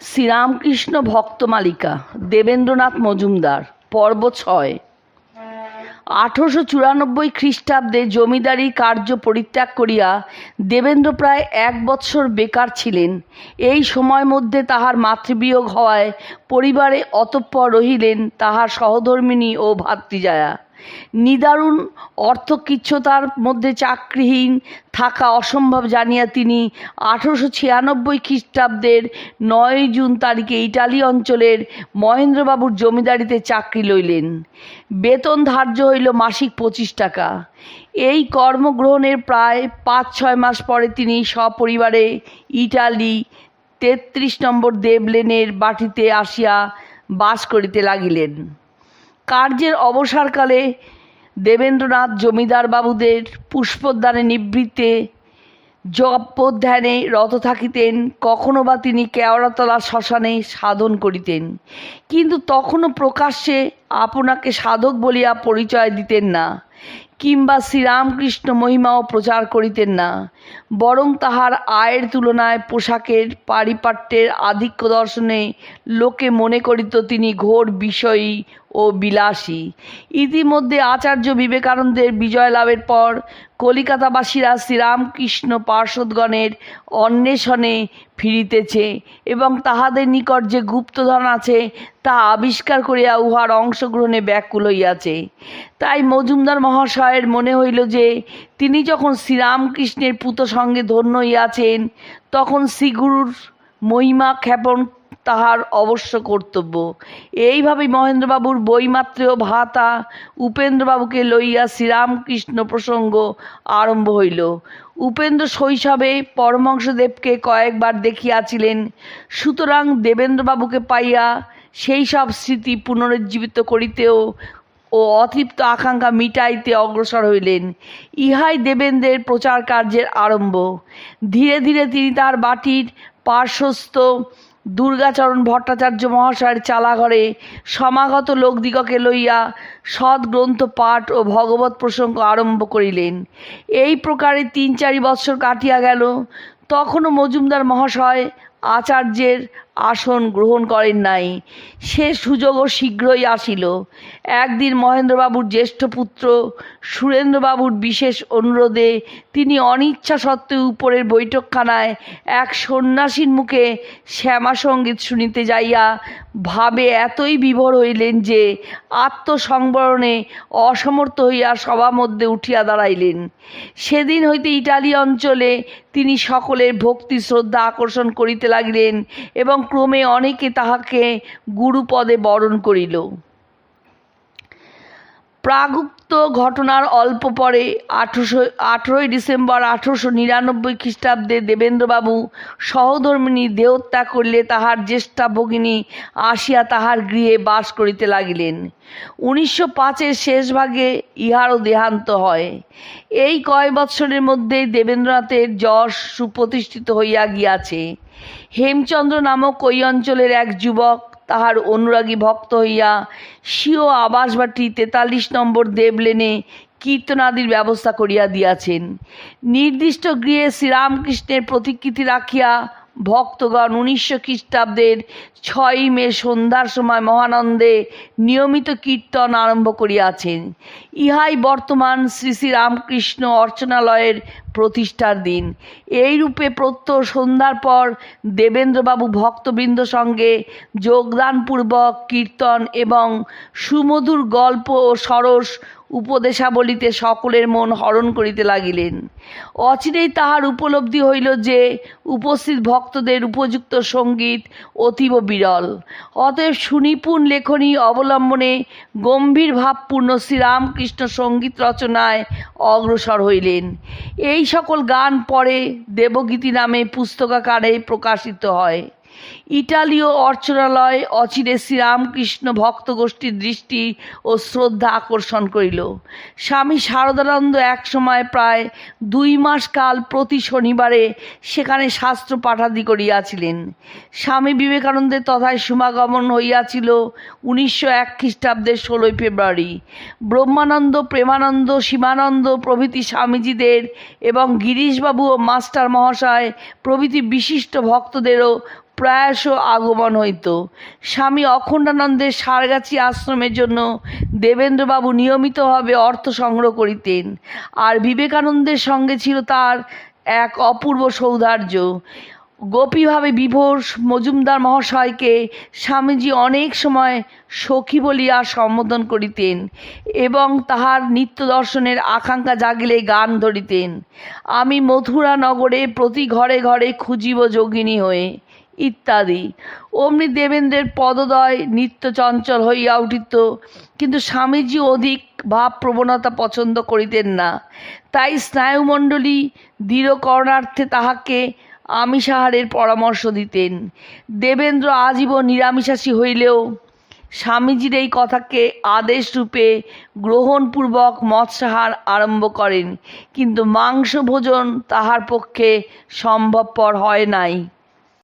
শ্রীরামকৃষ্ণ ভক্তমালিকা দেবেন্দ্রনাথ মজুমদার, পর্ব ছয়। আঠেরোশো চুরানব্বই খ্রিস্টাব্দে জমিদারি কার্য পরিত্যাগ করিয়া দেবেন্দ্র প্রায় এক বৎসর বেকার ছিলেন। এই সময় মধ্যে তাহার মাতৃবিয়োগ হওয়ায় পরিবারে অতঃপর রহিলেন তাহার সহধর্মিণী ও ভাতৃজায়া। নিদারুণ অর্থকিচ্ছতার মধ্যে চাকরিহীন থাকা অসম্ভব জানিয়া তিনি আঠেরোশো ছিয়ানব্বই খ্রিস্টাব্দের নয় জুন তারিখে ইটালি অঞ্চলের মহেন্দ্রবাবুর জমিদারিতে চাকরি লইলেন। বেতন ধার্য হইল মাসিক পঁচিশ টাকা। এই কর্মগ্রহণের প্রায় পাঁচ ছয় মাস পরে তিনি সপরিবারে ইটালি তেত্রিশ নম্বর দেবলেনের বাটিতে আসিয়া বাস করিতে লাগিলেন। কার্যের অবসরকালে দেবেন্দ্রনাথ জমিদার বাবুদের পুষ্পোদ্যানে নিবৃত্তে জপধ্যানে রত থাকিতেন, কখনো বা তিনি কেওড়াতলা শ্মশানে সাধন করিতেন। কিন্তু তখনও প্রকাশ্যে আপনাকে সাধক বলিয়া পরিচয় দিতেন না। কিংবা শ্রীরামকৃষ্ণ মহিমাও প্রচার করিতেন না, বরং তাহার আয়ের তুলনায় পোশাকের পারিপাট্যের আধিক্য দর্শনে লোকে মনে করিত তিনি ঘোর বিষয়ী ও বিলাসী। ইতিমধ্যে আচার্য বিবেকানন্দের বিজয় লাভের পর কলিকাতাবাসীরা শ্রীরামকৃষ্ণ পার্ষদগণের অন্বেষণে ফিরিতেছে এবং তাহাদের নিকট যে গুপ্তধন আছে তা আবিষ্কার করিয়া উহার অংশগ্রহণে ব্যাকুল হইয়াছে। তাই মজুমদার মহাশয়ের মনে হইল যে তিনি যখন শ্রীরামকৃষ্ণের পুত সঙ্গে ধন্য হইয়াছেন, তখন শ্রীগুরুর মহিমা খ্যাপন তাহার অবশ্য কর্তব্য। এইভাবেই মহেন্দ্রবাবুর বইমাত্রেয় ভাতা উপেন্দ্রবাবুকে লইয়া শ্রীরামকৃষ্ণ প্রসঙ্গ আরম্ভ হইল। উপেন্দ্র শৈশবে পরমহংসদেবকে কয়েকবার দেখিয়াছিলেন। সুতরাং দেবেন্দ্রবাবুকে পাইয়া সেই সব স্মৃতি পুনরুজ্জীবিত করিতেও ও অতৃপ্ত আকাঙ্ক্ষা মিটাইতে অগ্রসর হইলেন। ইহাই দেবেন্দ্রের প্রচার কার্যের আরম্ভ। ধীরে ধীরে তিনি তার বাটির পার্শ্বস্থ দুর্গাচরণ ভট্টাচার্য মহাশয়ের চালাঘরে সমাগত লোকদিগকে লইয়া সদ্গ্রন্থ পাঠ ও ভগবত প্রসঙ্গ আরম্ভ করিলেন। এই প্রকারে তিন চারি বৎসর কাটিয়া গেল। তখনও মজুমদার মহাশয় আচার্যের আসন গ্রহণ করেন নাই। সে সুযোগও শীঘ্রই আসিল। একদিন মহেন্দ্রবাবুর জ্যেষ্ঠ পুত্র সুরেন্দ্রবাবুর বিশেষ অনুরোধে তিনি অনিচ্ছা সত্ত্বেও উপরের বৈঠকখানায় এক সন্ন্যাসীর মুখে শ্যামাসঙ্গীত শুনিতে যাইয়া ভাবে এতই বিভোর হইলেন যে আত্মসংবরণে অসমর্থ হইয়া সভা মধ্যে উঠিয়া দাঁড়াইলেন। সেদিন হইতে ইটালি অঞ্চলে তিনি সকলের ভক্তি শ্রদ্ধা আকর্ষণ করিতে লাগিলেন এবং ক্রমে অনেকে তাহাকে গুরুপদে বরণ করিল। প্রাগুক্ত ঘটনার অল্প পরে আঠেরোশো, আঠেরোই ডিসেম্বর আঠেরোশো নিরানব্বই খ্রিস্টাব্দে দেবেন্দ্রবাবু সহধর্মিণী দেহত্যাগ করিলে তাহার জ্যেষ্ঠা ভগিনী আসিয়া তাহার গৃহে বাস করিতে লাগিলেন। উনিশশো পাঁচের শেষ ভাগে ইহারও দেহান্ত হয়। এই কয় বৎসরের মধ্যেই দেবেন্দ্রনাথের যশ সুপ্রতিষ্ঠিত হইয়া গিয়াছে। হেমচন্দ্র নামক ওই অঞ্চলের এক যুবক তাহার অনুরাগী ভক্ত হইয়া স্বীয় আবাসবাটি তেতাল্লিশ নম্বর দেবলেনে কীর্তনাদির ব্যবস্থা করিয়া দিয়াছেন। নির্দিষ্ট গৃহে শ্রীরামকৃষ্ণের প্রতিকৃতি রাখিয়া ভক্তগণ উনিশশো খ্রিস্টাব্দের ছয়ই মে সন্ধ্যার সময় মহানন্দে নিয়মিত কীর্তন আরম্ভ করিয়াছেন। ইহাই বর্তমান শ্রী শ্রী রামকৃষ্ণ অর্চনালয়ের প্রতিষ্ঠার দিন। এই রূপে প্রত্যহ সন্ধ্যার পর দেবেন্দ্রবাবু ভক্তবৃন্দ সঙ্গে যোগদানপূর্বক কীর্তন এবং সুমধুর গল্প ও সরস উপদেশাবলিতে সকলের মন হরণ করিতে লাগিলেন। অচিরেই তাহার উপলব্ধি হইল যে, উপস্থিত ভক্তদের উপযুক্ত সংগীত অতীব বিরল। অতএব সুনিপুণ লেখনী অবলম্বনে গম্ভীর ভাবপূর্ণ শ্রীরামকৃষ্ণ সংগীত রচনায় অগ্রসর হইলেন। এই সকল গান পরে দেবগীতি নামে পুস্তকাকারে প্রকাশিত হয়। ইটালীয় অর্চনালয় অচিরে শ্রীরামকৃষ্ণ ভক্তগোষ্ঠীর দৃষ্টি ও শ্রদ্ধা আকর্ষণ করিল। স্বামী শারদানন্দ একসময় প্রায় দুই মাস কাল প্রতি শনিবারে সেখানে শাস্ত্র পাঠাদি করিয়াছিলেন। স্বামী বিবেকানন্দের তথায় সমাগমন হইয়াছিল উনিশশো এক খ্রিস্টাব্দের ষোলোই ফেব্রুয়ারি। ব্রহ্মানন্দ, প্রেমানন্দ শিবানন্দ প্রভৃতি স্বামীজিদের এবং গিরিশবাবু ও মাস্টার মহাশয় প্রভৃতি বিশিষ্ট ভক্তদেরও প্রায়শ আগমন হইত। স্বামী অখণ্ডানন্দের সারগাছি আশ্রমের জন্য দেবেন্দ্রবাবু নিয়মিতভাবে অর্থ সংগ্রহ করিতেন। আর বিবেকানন্দের সঙ্গে ছিল তার এক অপূর্ব সৌধার্য গোপীভাবে বিভোর মজুমদার মহাশয়কে স্বামীজি অনেক সময় সখী বলিয়া সম্বোধন করিতেন এবং তাহার নিত্য দর্শনের আকাঙ্ক্ষা জাগিলে গান ধরিতেন। আমি মথুরা নগরে প্রতি ঘরে ঘরে খুঁজিব যোগিনী হয়ে। ইত্যাদি। অমনি দেবেন্দ্রের পদদয় নিত্য চঞ্চল হইয়া উঠিত, কিন্তু স্বামীজি অধিক ভাব প্রবণতা পছন্দ করিতেন না। তাই স্নায়ুমণ্ডলী দৃঢ়করণার্থে তাহাকে আমিষাহারের পরামর্শ দিতেন। দেবেন্দ্র আজীবন নিরামিষাসী হইলেও স্বামীজির এই কথাকে আদেশ রূপে গ্রহণপূর্বক মৎস্যাহার আরম্ভ করেন, কিন্তু মাংস ভোজন তাহার পক্ষে সম্ভবপর হয় নাই।